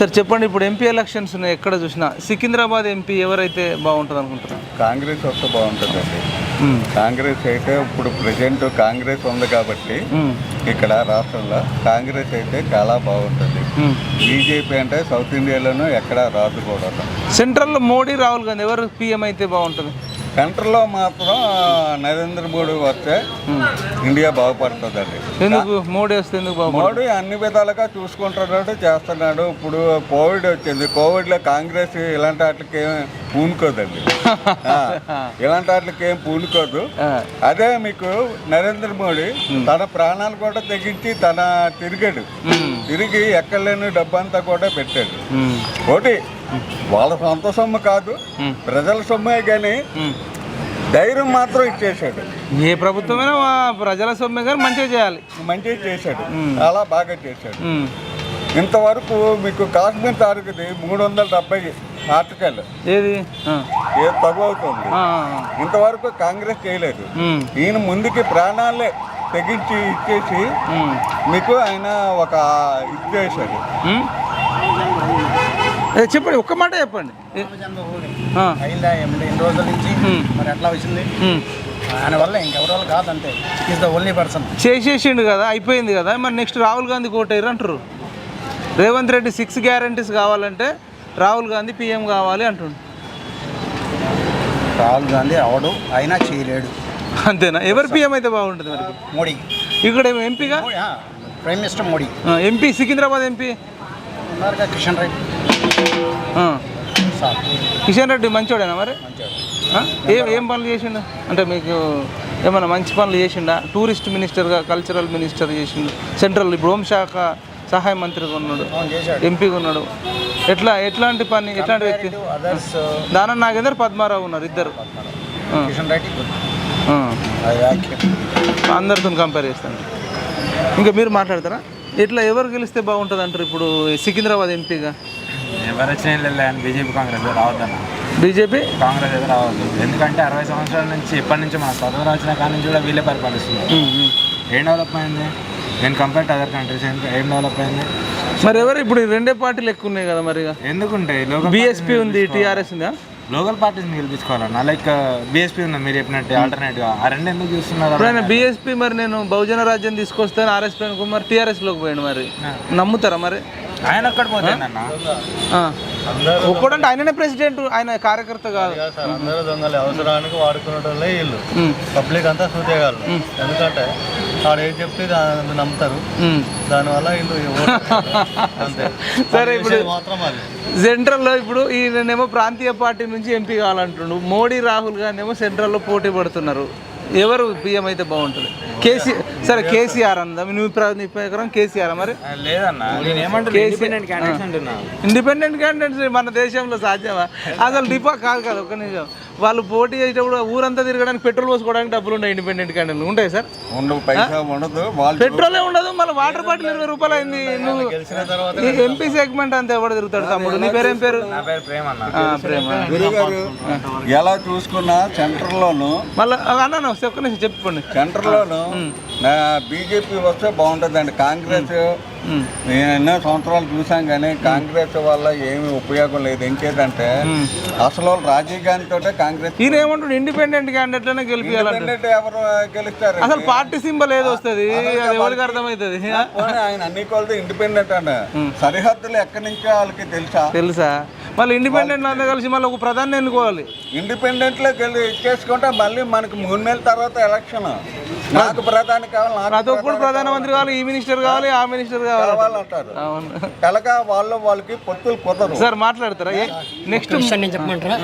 Sir చెప్పండి ఇప్పుడు MP elections ఉన్నాయి ఎక్కడ చూసినా. సికింద్రాబాద్ ఎంపీ ఎవరైతే బాగుంటుంది అనుకుంటారు కాంగ్రెస్ వస్తే బాగుంటుందండి. కాంగ్రెస్ అయితే ఇప్పుడు ప్రజెంట్ కాంగ్రెస్ ఉంది కాబట్టి ఇక్కడ రాష్ట్రంలో కాంగ్రెస్ అయితే చాలా బాగుంటుంది. బీజేపీ అంటే సౌత్ ఇండియాలోనూ ఎక్కడా రాదు కూడా. సెంట్రల్లో మోడీ రాహుల్ గాంధీ ఎవరు పీఎం అయితే బాగుంటుంది? సెంటర్లో మాత్రం నరేంద్ర మోడీ వస్తే ఇండియా బాగుపడుతుందండి. ఎందుకు? మోడీ వస్తే ఎందుకు మోడీ అన్ని విధాలుగా చూసుకుంటున్నాడు చేస్తున్నాడు. ఇప్పుడు కోవిడ్ వచ్చింది. కోవిడ్లో కాంగ్రెస్ ఇలాంటి వాటికి ఏం పూనుకోదండి. ఇలాంటి వాటికి ఏం పూనుకోదు. అదే మీకు నరేంద్ర మోడీ తన ప్రాణాలు కూడా తెగించి తన తిరిగాడు. తిరిగి ఎక్కడలేని డబ్బంతా కూడా పెట్టాడు. ఒకటి వాళ్ళ సొంత సొమ్ము కాదు. ప్రజల సొమ్మే కానీ ధైర్యం మాత్రం ఇచ్చేసాడు ఏ ప్రభుత్వమైనా ప్రజల సొమ్మె కానీ మంచిగా చేయాలి. మంచిగా చేశాడు. చాలా బాగా చేశాడు. ఇంతవరకు మీకు కాశ్మీర్ తారీఖుది మూడు వందల డెబ్బై ఆర్టికల్. ఏది. ఏ తగు అవుతుంది ఇంతవరకు కాంగ్రెస్ చేయలేదు. ఈయన ముందుకి ప్రాణాలే తెగించి ఇచ్చేసి. మీకు ఆయన ఒక ఇది చేశాడు ఉమ్. ఏ, చెప్పండి ఒక్క మాట చెప్పండి. అయిందా ఎన్ని రోజుల నుంచి. మరి ఎట్లా వచ్చింది. ఆయన వల్ల ఇంకెవరి వల్ల కాదంతే ఈజ్ ద ఓన్లీ పర్సన్ చేసేసిండు కదా అయిపోయింది కదా. మరి నెక్స్ట్ రాహుల్ గాంధీ కోటేరు అంటారు రేవంత్ రెడ్డి సిక్స్ గ్యారంటీస్ కావాలంటే రాహుల్ గాంధీ పీఎం కావాలి అంటుండు. రాహుల్ గాంధీ అవడు అయినా చేయలేడు. అంతేనా? ఎవరు పీఎం అయితే బాగుంటుంది మరి? మోడీ. ఇక్కడ ఎంపీగా prime minister Modi MP Secunderabad MP Kishan Reddy. Kishan Reddy మంచోడేనా మరి? ఏం ఏం పనులు చేసిండు? అంటే మీకు ఏమైనా మంచి పనులు చేసిండా? టూరిస్ట్ మినిస్టర్గా కల్చరల్ మినిస్టర్ చేసిండు. సెంట్రల్ ఇప్పుడు హోంశాఖ సహాయ మంత్రిగా ఉన్నాడు ఎంపీగా ఉన్నాడు ఎట్లా ఎట్లాంటి పని ఎట్లాంటి వ్యక్తి? దానం నాగేందర్ పద్మారావు ఉన్నారు ఇద్దరు. అందరితో కంపేర్ చేస్తాను. ఇంకా మీరు మాట్లాడతారా? ఎట్లా ఎవరు గెలిస్తే బాగుంటుంది అంటారు ఇప్పుడు సికింద్రాబాద్ ఎంపీగా? ఎవరు వచ్చినా అని బీజేపీ కాంగ్రెస్ రావద్దన్న. బీజేపీ? కాంగ్రెస్ అయితే రావద్దు. ఎందుకంటే అరవై సంవత్సరాల నుంచి ఎప్పటి నుంచి మన స్వతంత్రం వచ్చిన కాడి నుంచి కూడా వీళ్ళే పరిపాలిస్తున్నారు. ఏం డెవలప్ అయింది? నేను కంపేర్ టు అదర్ కంట్రీస్ ఏం డెవలప్ అయింది? మరి ఎవరు ఇప్పుడు రెండే పార్టీలు ఎక్కువ ఉన్నాయి కదా మరి ఎందుకుంటాయి బీఎస్పీ ఉంది టీఆర్ఎస్ ఉందా? లోకల్ పార్టీస్ని గెలిపించుకోవాలన్న? లైక్ బీఎస్పీ ఉంది మీరు చెప్పినట్టు ఆల్టర్నేటివ్ ఆ రెండు ఎందుకు చూస్తున్నారు? బీఎస్పీ మరి నేను బహుజన రాజ్యం తీసుకొస్తాను ఆర్ఎస్ కుమార్ టీఆర్ఎస్లోకి పోయాడు మరి. నమ్ముతారా మరి? ఆయన ఒక్కడి. ఒక్కడంటే ఆయననే ప్రెసిడెంట్ ఆయన కార్యకర్త కాదు. సార్ అందరూ దొంగలే. అవసరానికి వాడుకునేటోళ్ళే వీళ్ళు. పబ్లిక్ అంతా సూతేయగలరు ఎందుకంటే వాడు ఏం చెప్తే నమ్ముతారు. దానివల్ల వీళ్ళు అంతే. సరే ఇప్పుడు మాత్రం అది. సెంట్రల్లో ఇప్పుడు ఈయనేమో ప్రాంతీయ పార్టీ నుంచి ఎంపీ కావాలంటుండు. మోడీ రాహుల్ గాంధీ ఏమో సెంట్రల్లో పోటీ పడుతున్నారు. ఎవరు పిఎం అయితే బాగుంటుంది? కేసీ సరే కేసీఆర్ అందా. నువ్వు నీ ప్రకారం కేసీఆర్ మరి? ఇండిపెండెంట్ క్యాండిడేట్స్ అంటున్నా. ఇండిపెండెంట్ క్యాండిడేట్స్ మన దేశంలో సాధ్యమా? అసలు డిపా కాదు కదా ఒక్క నిమిషం. వాళ్ళు పోటీ చేసేటప్పుడు ఊరంతా తిరగడానికి పెట్రోల్ పోసుకోవడానికి డబ్బులు ఉన్నాయి ఇండిపెండెంట్ క్యాండిడేట్లు ఉంటాయి సార్? ఉండవు ఉండదు వాళ్ళు పెట్రోలే ఉండదు మళ్ళీ వాటర్ బాటిల్ ఇరవై రూపాయలు అయింది. నువ్వు ఎంపీ సెగ్మెంట్ అంతా ఎవడు తిరుగుతాడు తమ్ముడు? నీ పేరు పేరు? ఎలా చూసుకున్నా సెంటర్లోను మళ్ళీ అన్న ఒక్క నిమిషం చెప్పండి సెంటర్లోను నా బీజేపీ వస్తే బాగుంటుందండి. కాంగ్రెస్ నేను ఎన్నో సంవత్సరాలు చూసాం కానీ కాంగ్రెస్ వల్ల ఏమీ ఉపయోగం లేదు. ఇంకేదంటే అసలు రాజీవ్ గాంధీ తోటే కాంగ్రెస్ ఈయన ఏమంటాడు? ఇండిపెండెంట్ క్యాండిడేట్లనే గెలిపించాలంట ఎవరు గెలుస్తారు? అసలు పార్టీ సింబల్ ఏది వస్తుంది? అది ఎవరికి అర్థమవుతుంది? ఆయన అన్ని కొలది ఇండిపెండెంట్ అండి సరిహద్దులు ఎక్కడి నుంచో వాళ్ళకి తెలుసా? తెలుసా? మళ్ళీ ఇండిపెండెంట్ అంతా కలిసి మళ్ళీ ఒక ప్రధాని ఎన్నుకోవాలి. ఇండిపెండెంట్లో గెలి ఇచ్చేసుకుంటే మళ్ళీ మనకి మూడు నెలల తర్వాత ఎలక్షన్. నాకు ప్రధాని కావాలి నాకు ప్రతి ఒక్కరు ప్రధానమంత్రి కావాలి ఈ మినిస్టర్ కావాలి ఆ మినిస్టర్ కావాలి. కావాలంటారు. అవును. తెలక వాళ్ళు వాళ్ళకి పొత్తులు కుదరు సార్ మాట్లాడతారా? నెక్స్ట్ నేను చెప్పమంటారా?